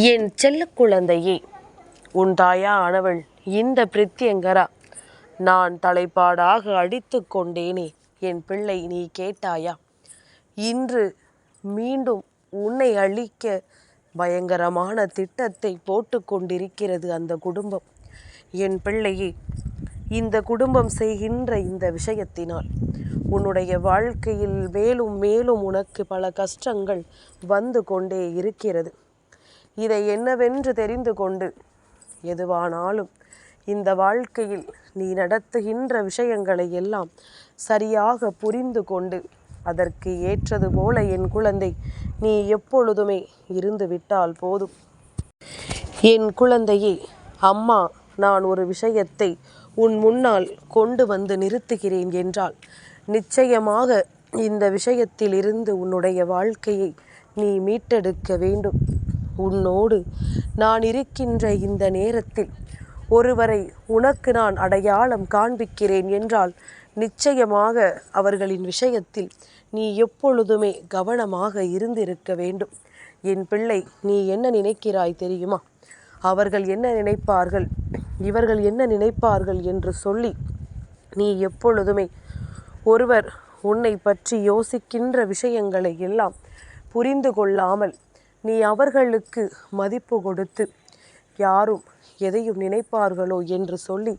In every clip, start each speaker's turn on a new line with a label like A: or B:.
A: என் செல்ல குழந்தையே உன் தாயா ஆனவள் இந்த பிரித்தியங்கரா. நான் தலைப்பாடாக அடித்து கொண்டேனே என் பிள்ளை நீ கேட்டாயா? இன்று மீண்டும் உன்னை அழிக்க பயங்கரமான திட்டத்தை போட்டு கொண்டிருக்கிறது அந்த குடும்பம். என் பிள்ளையே இந்த குடும்பம் செய்கின்ற இந்த விஷயத்தினால் உன்னுடைய வாழ்க்கையில் மேலும் மேலும் உனக்கு பல கஷ்டங்கள் வந்து கொண்டே இருக்கிறது. இதை என்னவென்று தெரிந்து கொண்டு எதுவானாலும் இந்த வாழ்க்கையில் நீ நடத்துகின்ற விஷயங்களை எல்லாம் சரியாக புரிந்து கொண்டு அதற்கு ஏற்றது போல என் குழந்தை நீ எப்பொழுதுமே இருந்து விட்டால் போதும். என் குழந்தையே அம்மா நான் ஒரு விஷயத்தை உன் முன்னால் கொண்டு வந்து நிறுத்துகிறேன் என்றால் நிச்சயமாக இந்த விஷயத்தில் இருந்து உன்னுடைய வாழ்க்கையை நீ மீட்டெடுக்க வேண்டும். உன்னோடு நான் இருக்கின்ற இந்த நேரத்தில் ஒருவரை உனக்கு நான் அடையாளம் காண்பிக்கிறேன் என்றால் நிச்சயமாக அவர்களின் விஷயத்தில் நீ எப்பொழுதுமே கவனமாக இருந்திருக்க வேண்டும். என் பிள்ளை நீ என்ன நினைக்கிறாய் தெரியுமா? அவர்கள் என்ன நினைப்பார்கள்? இவர்கள் என்ன நினைப்பார்கள் என்று சொல்லி நீ எப்பொழுதுமே ஒருவர் உன்னை பற்றி யோசிக்கின்ற விஷயங்களை எல்லாம் புரிந்து கொள்ளாமல் நீ அவர்களுக்கு மதிப்பு கொடுத்து யாரும் எதையும் நினைப்பார்களோ என்று சொல்லி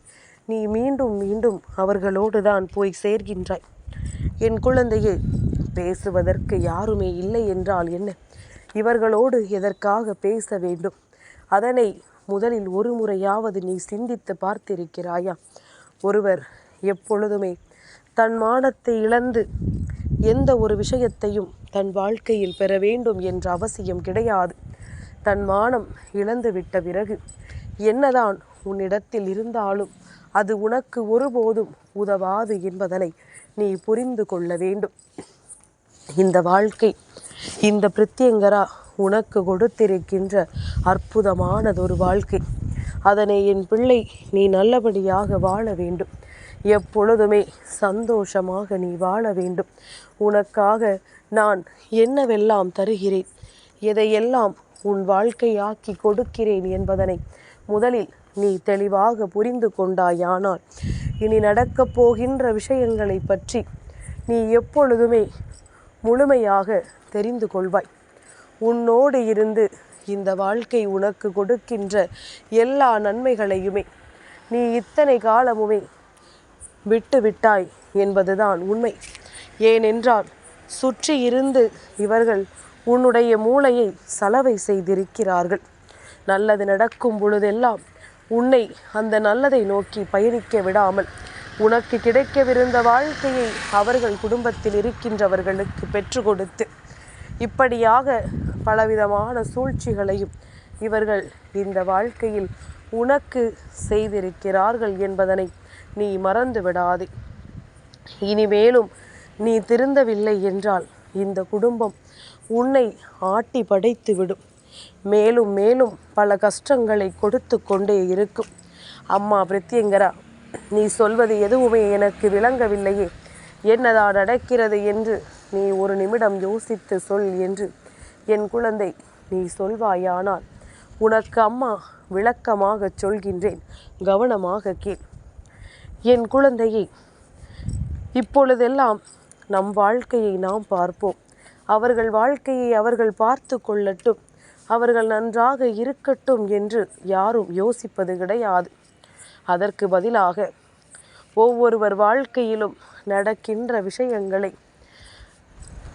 A: நீ மீண்டும் மீண்டும் அவர்களோடு தான் போய் சேர்கின்றாய். என் குழந்தையே பேசுவதற்கு யாருமே இல்லை என்றால் என்ன? இவர்களோடு எதற்காக பேச வேண்டும்? அதனை முதலில் ஒரு முறையாவது நீ சிந்தித்து பார்த்திருக்கிறாயா? ஒருவர் எப்பொழுதுமே தன் மானத்தை இழந்து எந்த ஒரு விஷயத்தையும் தன் வாழ்க்கையில் பெற வேண்டும் என்ற அவசியம் கிடையாது. தன் மானம் இழந்துவிட்ட பிறகு என்னதான் உன்னிடத்தில் இருந்தாலும் அது உனக்கு ஒருபோதும் உதவாது என்பதனை நீ புரிந்து கொள்ள வேண்டும். இந்த வாழ்க்கை இந்த பிரத்யங்கரா உனக்கு கொடுத்திருக்கின்ற அற்புதமானதொரு வாழ்க்கை. அதனை என் பிள்ளை நீ நல்லபடியாக வாழ வேண்டும். எப்பொழுதுமே சந்தோஷமாக நீ வாழ வேண்டும். உனக்காக நான் என்னவெல்லாம் தருகிறேன்? எதையெல்லாம் உன் வாழ்க்கையாக்கி கொடுக்கிறேன் என்பதனை முதலில் நீ தெளிவாக புரிந்து கொண்டாயானால் இனி நடக்கப் போகின்ற விஷயங்களை பற்றி நீ எப்பொழுதுமே முழுமையாக தெரிந்து கொள்வாய். உன்னோடு இருந்து இந்த வாழ்க்கை உனக்கு கொடுக்கின்ற எல்லா நன்மைகளையுமே நீ இத்தனை காலமுமே விட்டு விட்டாய் என்பதுதான் உண்மை. ஏனென்றால் சுற்றி இருந்து இவர்கள் உன்னுடைய மூளையை சலவை செய்திருக்கிறார்கள். நல்லது நடக்கும் பொழுதெல்லாம் உன்னை அந்த நல்லதை நோக்கி பயணிக்க விடாமல் உனக்கு கிடைக்கவிருந்த வாழ்க்கையை அவர்கள் குடும்பத்தில் இருக்கின்றவர்களுக்கு பெற்று கொடுத்து இப்படியாக பலவிதமான சூழ்ச்சிகளையும் இவர்கள் இந்த வாழ்க்கையில் உனக்கு செய்திருக்கிறார்கள் என்பதனை நீ மறந்து விடாதே. இனிமேலும் நீ திருந்தவில்லை என்றால் இந்த குடும்பம் உன்னை ஆட்டி படைத்து விடும். மேலும் மேலும் பல கஷ்டங்களை கொடுத்து கொண்டே இருக்கும். அம்மா பிரத்யங்கரா நீ சொல்வது எதுவுமே எனக்கு விளங்கவில்லையே. என்னதான் நடக்கிறது என்று நீ ஒரு நிமிடம் யோசித்து சொல் என்று என் குழந்தை நீ சொல்வாயானால் உனக்கு அம்மா விளக்கமாக சொல்கின்றேன். கவனமாக கேள். என் குழந்தையை இப்பொழுதெல்லாம் நம் வாழ்க்கையை நாம் பார்ப்போம். அவர்கள் வாழ்க்கையை அவர்கள் பார்த்து கொள்ளட்டும். அவர்கள் நன்றாக இருக்கட்டும் என்று யாரும் யோசிப்பது கிடையாது. அதற்கு பதிலாக ஒவ்வொருவர் வாழ்க்கையிலும் நடக்கின்ற விஷயங்களை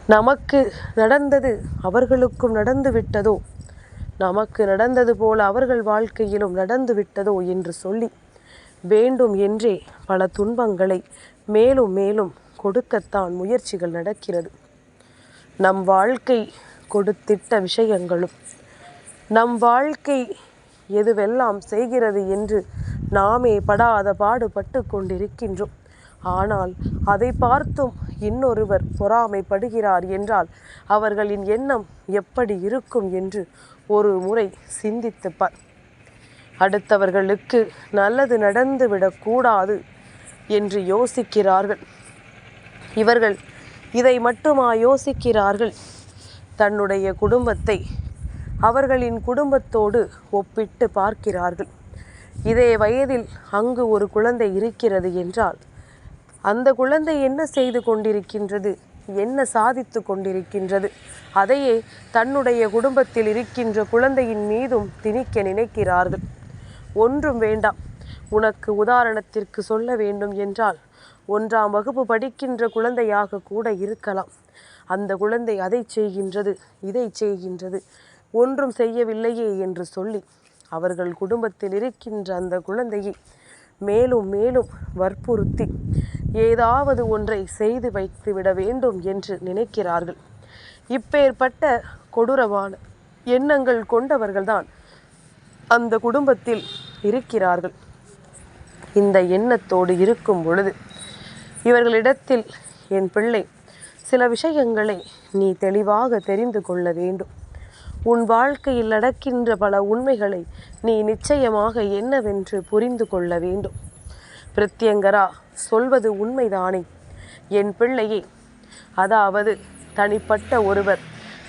A: நமக்கு நடந்தது அவர்களுக்கும் நடந்து விட்டதோ நமக்கு நடந்தது போல அவர்கள் வாழ்க்கையிலும் நடந்து விட்டதோ என்று சொல்லி வேண்டும் என்றே பல துன்பங்களை மேலும் மேலும் கொடுக்கத்தான் முயற்சிகள் நடக்கிறது. நம் வாழ்க்கை கொடுத்திட்ட விஷயங்களும் நம் வாழ்க்கை எதுவெல்லாம் செய்கிறது என்று நாமே படாத பாடுபட்டு கொண்டிருக்கின்றோம். ஆனால் அதை பார்த்தும் இன்னொருவர் பொறாமைப்படுகிறார் என்றால் அவர்களின் எண்ணம் எப்படி இருக்கும் என்று ஒரு முறை சிந்தித்துப்பார் அடுத்தவர்களுக்கு நல்லது நடந்துவிடக்கூடாது என்று யோசிக்கிறார்கள். இவர்கள் இதை மட்டுமா யோசிக்கிறார்கள்? தன்னுடைய குடும்பத்தை அவர்களின் குடும்பத்தோடு ஒப்பிட்டு பார்க்கிறார்கள். இதே வயதில் அங்கு ஒரு குழந்தை இருக்கிறது என்றால் அந்த குழந்தை என்ன செய்து கொண்டிருக்கின்றது? என்ன சாதித்து கொண்டிருக்கின்றது? அதையே தன்னுடைய குடும்பத்தில் இருக்கின்ற குழந்தையின் மீதும் திணிக்க நினைக்கிறார்கள். ஒன்றும் வேண்டாம். உனக்கு உதாரணத்திற்கு சொல்ல வேண்டும் என்றால் ஒன்றாம் வகுப்பு படிக்கின்ற குழந்தையாக கூட இருக்கலாம். அந்த குழந்தை அதை செய்கின்றது இதை செய்கின்றது. ஒன்றும் செய்யவில்லையே என்று சொல்லி அவர்கள் குடும்பத்தில் இருக்கின்ற அந்த குழந்தையை மேலும் மேலும் வற்புறுத்தி ஏதாவது ஒன்றை செய்து வைத்து விட வேண்டும் என்று நினைக்கிறார்கள். இப்பேற்பட்ட கொடூரமான எண்ணங்கள் கொண்டவர்கள்தான் அந்த குடும்பத்தில் இருக்கிறார்கள். இந்த எண்ணத்தோடு இருக்கும் பொழுது இவர்களிடத்தில் என் பிள்ளை சில விஷயங்களை நீ தெளிவாக தெரிந்து கொள்ள வேண்டும். உன் வாழ்க்கையில் நடக்கின்ற பல உண்மைகளை நீ நிச்சயமாக என்னவென்று புரிந்து கொள்ள வேண்டும். பிரத்யங்கரா சொல்வது உண்மைதானே? என் பிள்ளையே அதாவது தனிப்பட்ட ஒருவர்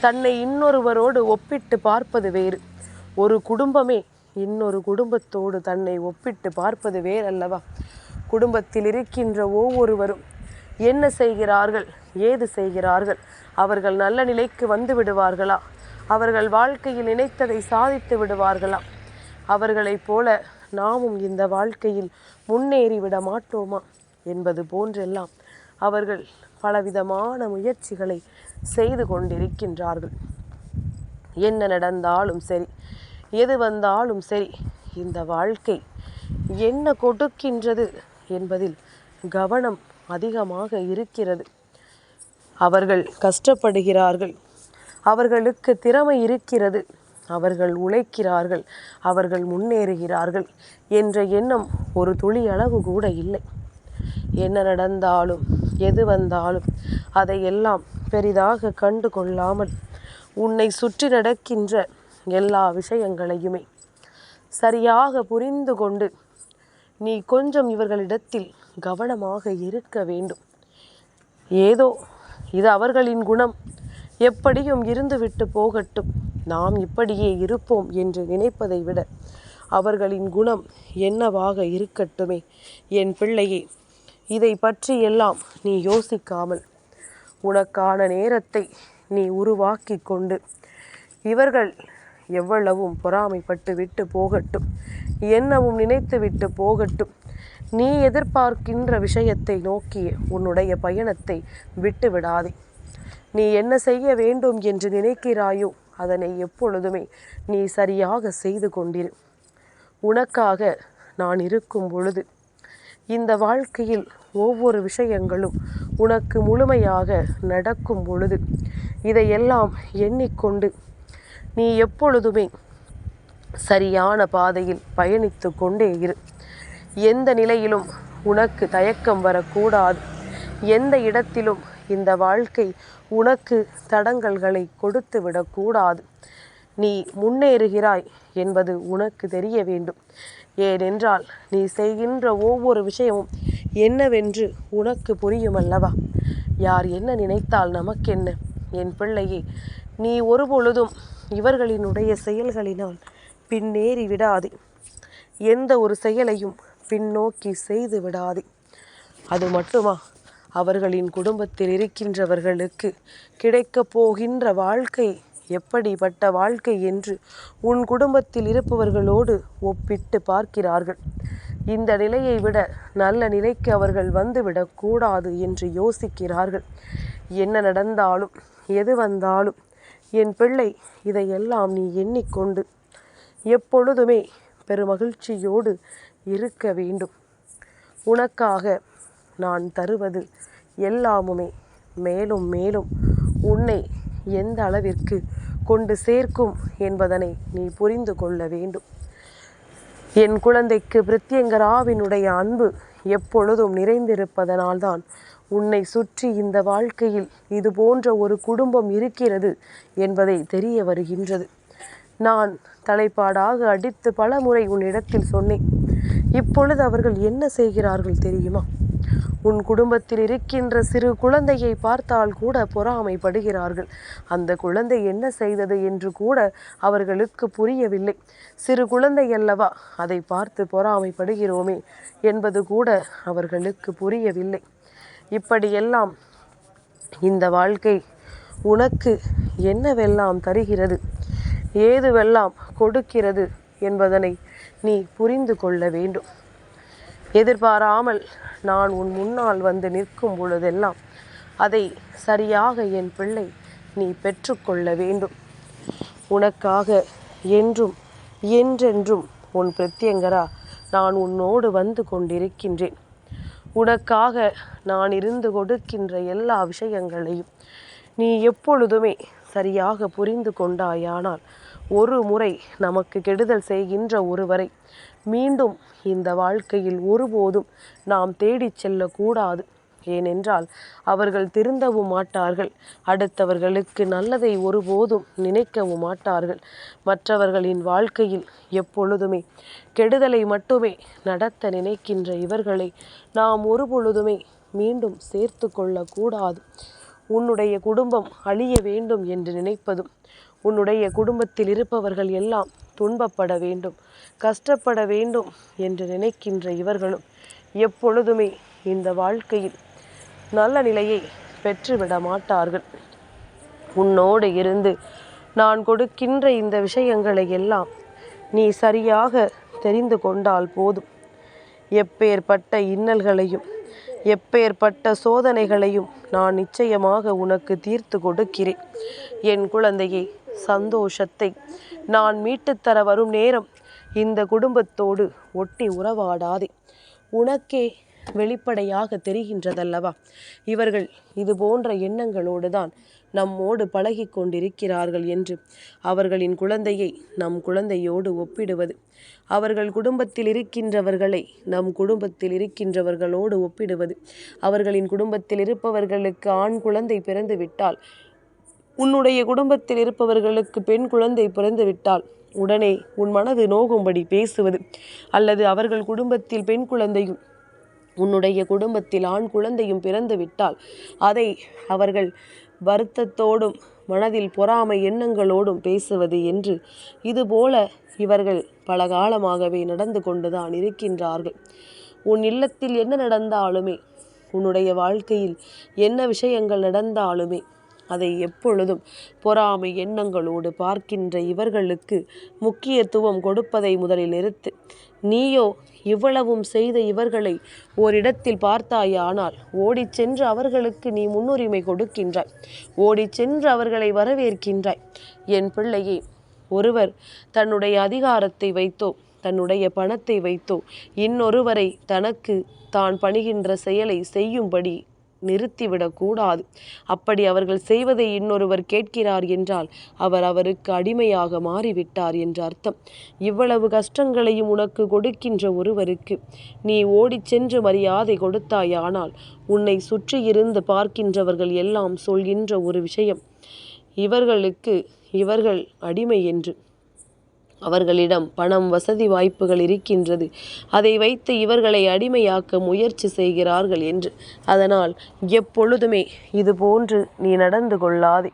A: தன்னை இன்னொருவரோடு ஒப்பிட்டு பார்ப்பது வேறு. ஒரு குடும்பமே இன்னொரு குடும்பத்தோடு தன்னை ஒப்பிட்டு பார்ப்பது வேறல்லவா? குடும்பத்தில் இருக்கின்ற ஒவ்வொருவரும் என்ன செய்கிறார்கள் ஏது செய்கிறார்கள் அவர்கள் நல்ல நிலைக்கு வந்து விடுவார்களா? அவர்கள் வாழ்க்கையில் நினைத்ததை சாதித்து விடுவார்களா? அவர்களைப் போல நாமும் இந்த வாழ்க்கையில் முன்னேறி விட மாட்டோமா? என்பது போன்றெல்லாம் அவர்கள் பலவிதமான முயற்சிகளை செய்து கொண்டிருக்கின்றார்கள். என்ன நடந்தாலும் சரி எது வந்தாலும் சரி இந்த வாழ்க்கை என்ன கொடுக்கின்றது என்பதில் கவனம் அதிகமாக இருக்கிறது. அவர்கள் கஷ்டப்படுகிறார்கள் அவர்களுக்கு திறமை இருக்கிறது அவர்கள் உழைக்கிறார்கள் அவர்கள் முன்னேறுகிறார்கள் என்ற எண்ணம் ஒரு துளி அளவு கூட இல்லை. என்ன நடந்தாலும் எது வந்தாலும் அதையெல்லாம் பெரிதாக கண்டு கொள்ளாமல் உன்னை சுற்றி நடக்கின்ற எல்லா விஷயங்களையுமே சரியாக புரிந்து கொண்டு நீ கொஞ்சம் இவர்களிடத்தில் கவனமாக இருக்க வேண்டும். ஏதோ இது அவர்களின் குணம். எப்படியும் இருந்துவிட்டு போகட்டும். நாம் இப்படியே இருப்போம் என்று நினைப்பதை விட அவர்களின் குணம் என்னவாக இருக்கட்டுமே? என் பிள்ளையே இதை பற்றி எல்லாம் நீ யோசிக்காமல் உனக்கான நேரத்தை நீ உருவாக்கி கொண்டு இவர்கள் எவ்வளவும் பொறாமைப்பட்டு விட்டு போகட்டும். என்னவும் நினைத்து விட்டு போகட்டும். நீ எதிர்பார்க்கின்ற விஷயத்தை நோக்கி உன்னுடைய பயணத்தை விட்டு விடாதே. நீ என்ன செய்ய வேண்டும் என்று நினைக்கிறாயோ அதனை எப்பொழுதுமே நீ சரியாக செய்து கொண்டிரு. உனக்காக நான் இருக்கும் பொழுது இந்த வாழ்க்கையில் ஒவ்வொரு விஷயங்களும் உனக்கு முழுமையாக நடக்கும் பொழுது இதையெல்லாம் எண்ணிக்கொண்டு நீ எப்பொழுதுமே சரியான பாதையில் பயணித்து கொண்டே இரு. எந்த நிலையிலும் உனக்கு தயக்கம் வரக்கூடாது. எந்த இடத்திலும் இந்த வாழ்க்கை உனக்கு தடங்கல்களை கொடுத்து விடக்கூடாது. நீ முன்னேறுகிறாய் என்பது உனக்கு தெரிய வேண்டும். ஏனென்றால் நீ செய்கின்ற ஒவ்வொரு விஷயமும் என்னவென்று உனக்கு புரியுமல்லவா? யார் என்ன நினைத்தால் நமக்கென்ன? என் பிள்ளையே நீ ஒருபொழுதும் இவர்களினுடைய செயல்களினால் பின்னேறி விடாதே. எந்த ஒரு செயலையும் பின்னோக்கி செய்து விடாதே. அது மட்டுமா? அவர்களின் குடும்பத்தில் இருக்கின்றவர்களுக்கு கிடைக்கப் போகின்ற வாழ்க்கை எப்படிப்பட்ட வாழ்க்கை என்று உன் குடும்பத்தில் இருப்பவர்களோடு ஒப்பிட்டு பார்க்கிறார்கள். இந்த நிலையை விட நல்ல நிலைக்கு அவர்கள் வந்துவிடக்கூடாது என்று யோசிக்கிறார்கள். என்ன நடந்தாலும் எது வந்தாலும் என் பிள்ளை இதையெல்லாம் நீ எண்ணிக்கொண்டு எப்பொழுதுமே பெருமகிழ்ச்சியோடு இருக்க வேண்டும். உனக்காக நான் தருவது எல்லாமுமே. மேலும் மேலும் உன்னை எந்த அளவிற்கு கொண்டு சேர்க்கும் என்பதனை நீ புரிந்து கொள்ள வேண்டும். என் குழந்தைக்கு பிரித்தியங்கராவினுடைய அன்பு எப்பொழுதும் நிறைந்திருப்பதனால்தான் உன்னை சுற்றி இந்த வாழ்க்கையில் இது போன்ற ஒரு குடும்பம் இருக்கிறது என்பதை தெரிய வருகின்றது. நான் தலைப்பாடாக அடித்து பல முறை உன்னிடத்தில் சொன்னேன். இப்பொழுது அவர்கள் என்ன செய்கிறார்கள் தெரியுமா? உன் குடும்பத்தில் இருக்கின்ற சிறு குழந்தையை பார்த்தால் கூட பொறாமைப்படுகிறார்கள். அந்த குழந்தை என்ன செய்தது என்று கூட அவர்களுக்கு புரியவில்லை. சிறு குழந்தை அல்லவா? அதை பார்த்து பொறாமைப்படுகிறோமே என்பது கூட அவர்களுக்கு புரியவில்லை. இப்படியெல்லாம் இந்த வாழ்க்கை உனக்கு என்னவெல்லாம் தருகிறது? ஏதுவெல்லாம் கொடுக்கிறது என்பதனை நீ புரிந்து கொள்ள வேண்டும். எதிர்பாராமல் நான் உன் முன்னால் வந்து நிற்கும் பொழுதெல்லாம் அதை சரியாக என் பிள்ளை நீ பெற்றுக்கொள்ள வேண்டும். உனக்காக என்றும் என்றென்றும் உன் பிரத்யங்கரா நான் உன்னோடு வந்து கொண்டிருக்கின்றேன். உனக்காக நான் இருந்து கொடுக்கின்ற எல்லா விஷயங்களையும் நீ எப்பொழுதுமே சரியாக புரிந்து கொண்டாயானால் ஒரு முறை நமக்கு கெடுதல் செய்கின்ற ஒருவரை மீண்டும் இந்த வாழ்க்கையில் ஒருபோதும் நாம் தேடிச் செல்லக்கூடாது. ஏனென்றால் அவர்கள் திருந்தவும் மாட்டார்கள். அடுத்தவர்களுக்கு நல்லதை ஒருபோதும் நினைக்கவும் மாட்டார்கள். மற்றவர்களின் வாழ்க்கையில் எப்பொழுதுமே கெடுதலை மட்டுமே நடத்த நினைக்கின்ற இவர்களை நாம் ஒரு பொழுதுமே மீண்டும் சேர்த்து கொள்ளக்கூடாது. உன்னுடைய குடும்பம் அழிய வேண்டும் என்று நினைப்பதும் உன்னுடைய குடும்பத்தில் இருப்பவர்கள் எல்லாம் துன்பப்பட வேண்டும் கஷ்டப்பட வேண்டும் என்று நினைக்கின்ற இவர்களும் எப்பொழுதுமே இந்த வாழ்க்கையில் நல்ல நிலையை பெற்றுவிட மாட்டார்கள். உன்னோடு இருந்து நான் கொடுக்கின்ற இந்த விஷயங்களை எல்லாம் நீ சரியாக தெரிந்து கொண்டால் போதும். எப்பேற்பட்ட இன்னல்களையும் எப்பேற்பட்ட சோதனைகளையும் நான் நிச்சயமாக உனக்கு தீர்த்து கொடுக்கிறேன். என் குழந்தையை சந்தோஷத்தை நான் மீட்டுத்தர வரும் நேரம் இந்த குடும்பத்தோடு ஒட்டி உறவாடாதே. உனக்கே வெளிப்படையாக தெரிகின்றதல்லவா? இவர்கள் இது போன்ற எண்ணங்களோடு தான் நம்மோடு பழகி கொண்டிருக்கிறார்கள் என்று அவர்களின் குழந்தையை நம் குழந்தையோடு ஒப்பிடுவது. அவர்கள் குடும்பத்தில் இருக்கின்றவர்களை நம் குடும்பத்தில் இருக்கின்றவர்களோடு ஒப்பிடுவது. அவர்களின் குடும்பத்தில் இருப்பவர்களுக்கு ஆண் குழந்தை பிறந்துவிட்டால் உன்னுடைய குடும்பத்தில் இருப்பவர்களுக்கு பெண் குழந்தை பிறந்துவிட்டால் உடனே உன் மனது நோகும்படி பேசுவது. அல்லது அவர்கள் குடும்பத்தில் பெண் குழந்தையும் உன்னுடைய குடும்பத்தில் ஆண் குழந்தையும் பிறந்து விட்டால் அதை அவர்கள் வருத்தத்தோடும் மனதில் பொறாமை எண்ணங்களோடும் பேசுவது என்று இதுபோல இவர்கள் பல காலமாகவே நடந்து கொண்டுதான் இருக்கின்றார்கள். உன் இல்லத்தில் என்ன நடந்தாலுமே உன்னுடைய வாழ்க்கையில் என்ன விஷயங்கள் நடந்தாலுமே அதை எப்பொழுதும் பொறாமை எண்ணங்களோடு பார்க்கின்ற இவர்களுக்கு முக்கியத்துவம் கொடுப்பதை முதலில் நிறுத்து. நீயோ இவ்வளவும் செய்த இவர்களை ஓரிடத்தில் பார்த்தாயானால் ஓடிச் சென்று அவர்களுக்கு நீ முன்னுரிமை கொடுக்கின்றாய். ஓடிச் சென்று அவர்களை வரவேற்கின்றாய். என் பிள்ளையே ஒருவர் தன்னுடைய அதிகாரத்தை வைத்தோ தன்னுடைய பணத்தை வைத்தோ இன்னொருவரை தனக்கு தான் பணிகின்ற செயலை செய்யும்படி நிறுத்திவிடக்கூடாது. அப்படி அவர்கள் செய்வதை இன்னொருவர் கேட்கிறார் என்றால் அவர் அவருக்கு அடிமையாக மாறிவிட்டார் என்ற அர்த்தம். இவ்வளவு கஷ்டங்களையும் உனக்கு கொடுக்கின்ற ஒருவருக்கு நீ ஓடிச் சென்று மரியாதை கொடுத்தாயானால் உன்னை சுற்றியிருந்து பார்க்கின்றவர்கள் எல்லாம் சொல்கின்ற ஒரு விஷயம் இவர்களுக்கு இவர்கள் அடிமை என்று. அவர்களிடம் பணம் வசதி வாய்ப்புகள் இருக்கின்றது. அதை வைத்து இவர்களை அடிமையாக்க முயற்சி செய்கிறார்கள் என்று. அதனால் எப்பொழுதுமே இது போன்று நீ நடந்து கொள்ளாதே.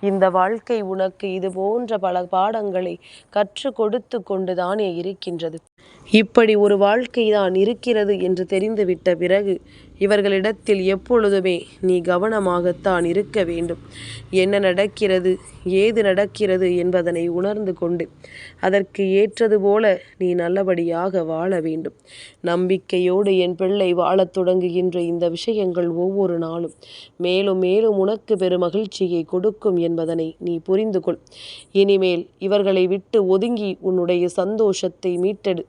A: இந்த வாழ்க்கை உனக்கு இது போன்ற பல பாடங்களை கற்றுக் கொடுத்து கொண்டுதானே இருக்கின்றது. இப்படி ஒரு வாழ்க்கை தான் இருக்கிறது என்று தெரிந்துவிட்ட பிறகு இவர்களிடத்தில் எப்பொழுதுமே நீ கவனமாகத்தான் இருக்க வேண்டும். என்ன நடக்கிறது ஏது நடக்கிறது என்பதனை உணர்ந்து கொண்டு அதற்கு ஏற்றது போல நீ நல்லபடியாக வாழ வேண்டும். நம்பிக்கையோடு என் பிள்ளை வாழத் தொடங்குகின்ற இந்த விஷயங்கள் ஒவ்வொரு நாளும் மேலும் மேலும் உனக்கு பெரும் மகிழ்ச்சியை கொடுக்கும் என்பதனை நீ புரிந்து கொள். இனிமேல் இவர்களை விட்டு ஒதுங்கி உன்னுடைய சந்தோஷத்தை மீட்டெடு.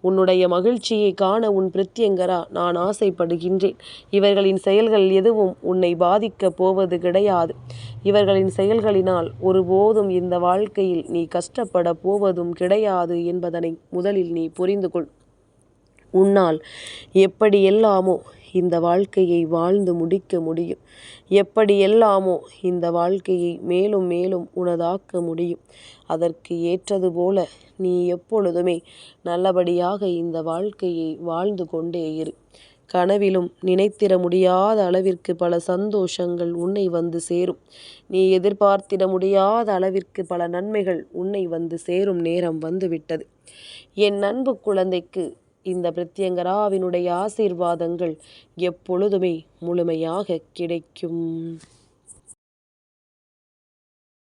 A: உன்னுடைய மகிழ்ச்சியை காண உன் பிரத்யங்கரா நான் ஆசைப்படுகின்றேன். இவர்களின் செயல்கள் எதுவும் உன்னை பாதிக்கப் போவது கிடையாது. இவர்களின் செயல்களினால் ஒருபோதும் இந்த வாழ்க்கையில் நீ கஷ்டப்பட போவதும் கிடையாது என்பதனை முதலில் நீ புரிந்து கொள். உன்னால் எப்படியெல்லாமோ இந்த வாழ்க்கையை வாழ்ந்து முடிக்க முடியும். எப்படியெல்லாமோ இந்த வாழ்க்கையை மேலும் மேலும் உனதாக்க முடியும். அதற்கு ஏற்றது போல நீ எப்பொழுதுமே நல்லபடியாக இந்த வாழ்க்கையை வாழ்ந்து கொண்டே இரு. கனவிலும் நினைத்திட முடியாத அளவிற்கு பல சந்தோஷங்கள் உன்னை வந்து சேரும். நீ எதிர்பார்த்திட முடியாத அளவிற்கு பல நன்மைகள் உன்னை வந்து சேரும் நேரம் வந்துவிட்டது. என் அன்பு குழந்தைக்கு இந்த பிரத்யங்கராவினுடைய ஆசீர்வாதங்கள் எப்பொழுதுமே முழுமையாக கிடைக்கும்.